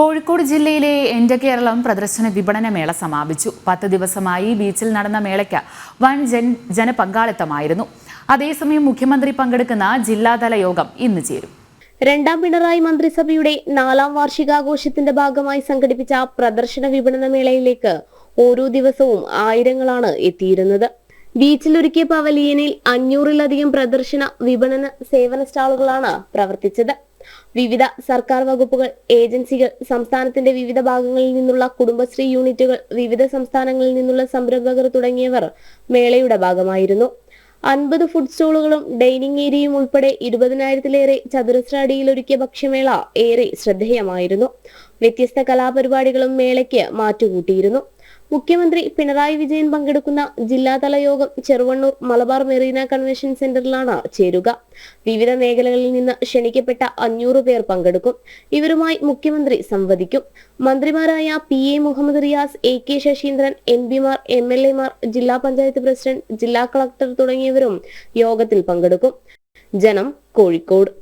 കോഴിക്കോട് ജില്ലയിലെ എന്റെ കേരളം പ്രദർശന വിപണന മേള സമാപിച്ചു. പത്ത് ദിവസമായി ബീച്ചിൽ നടന്ന മേളയ്ക്ക് വൻ ജൻ ജനപങ്കാളിത്തമായിരുന്നു. അതേസമയം മുഖ്യമന്ത്രി പങ്കെടുക്കുന്ന ജില്ലാതല യോഗം ഇന്ന് ചേരും. രണ്ടാം പിണറായി മന്ത്രിസഭയുടെ നാലാം വാർഷികാഘോഷത്തിന്റെ ഭാഗമായി സംഘടിപ്പിച്ച പ്രദർശന വിപണന മേളയിലേക്ക് ഓരോ ദിവസവും ആയിരങ്ങളാണ് എത്തിയിരുന്നത്. ബീച്ചിലൊരുക്കിയ പവലിയനിൽ അഞ്ഞൂറിലധികം പ്രദർശന വിപണന സേവന സ്റ്റാളുകളാണ് പ്രവർത്തിച്ചത്. വിവിധ സർക്കാർ വകുപ്പുകൾ ഏജൻസികൾ സംസ്ഥാനത്തിന്റെ വിവിധ ഭാഗങ്ങളിൽ നിന്നുള്ള കുടുംബശ്രീ യൂണിറ്റുകൾ വിവിധ സംസ്ഥാനങ്ങളിൽ നിന്നുള്ള സംരംഭകർ തുടങ്ങിയവർ മേളയുടെ ഭാഗമായിരുന്നു. അൻപത് ഫുഡ് സ്റ്റോളുകളും ഡൈനിങ് ഏരിയയും ഉൾപ്പെടെ ഇരുപതിനായിരത്തിലേറെ ചതുരശ്ര അടിയിൽ ഒരുക്കിയ ഭക്ഷ്യമേള ഏറെ ശ്രദ്ധേയമായിരുന്നു. വ്യത്യസ്ത കലാപരിപാടികളും മേളയ്ക്ക് മാറ്റുകൂട്ടിയിരുന്നു. മുഖ്യമന്ത്രി പിണറായി വിജയൻ പങ്കെടുക്കുന്ന ജില്ലാതല യോഗം ചെറുവണ്ണൂർ മലബാർ മെറീന കൺവെൻഷൻ സെന്ററിലാണ് ചേരുക. വിവിധ മേഖലകളിൽ നിന്ന് ക്ഷണിക്കപ്പെട്ട അഞ്ഞൂറ് പേർ പങ്കെടുക്കും. ഇവരുമായി മുഖ്യമന്ത്രി സംവദിക്കും. മന്ത്രിമാരായ P A Muhammad Riyas A K Saseendran M പിമാർ എം എൽ എമാർ ജില്ലാ പഞ്ചായത്ത് പ്രസിഡന്റ് ജില്ലാ കളക്ടർ തുടങ്ങിയവരും യോഗത്തിൽ പങ്കെടുക്കും. ജനം കോഴിക്കോട്.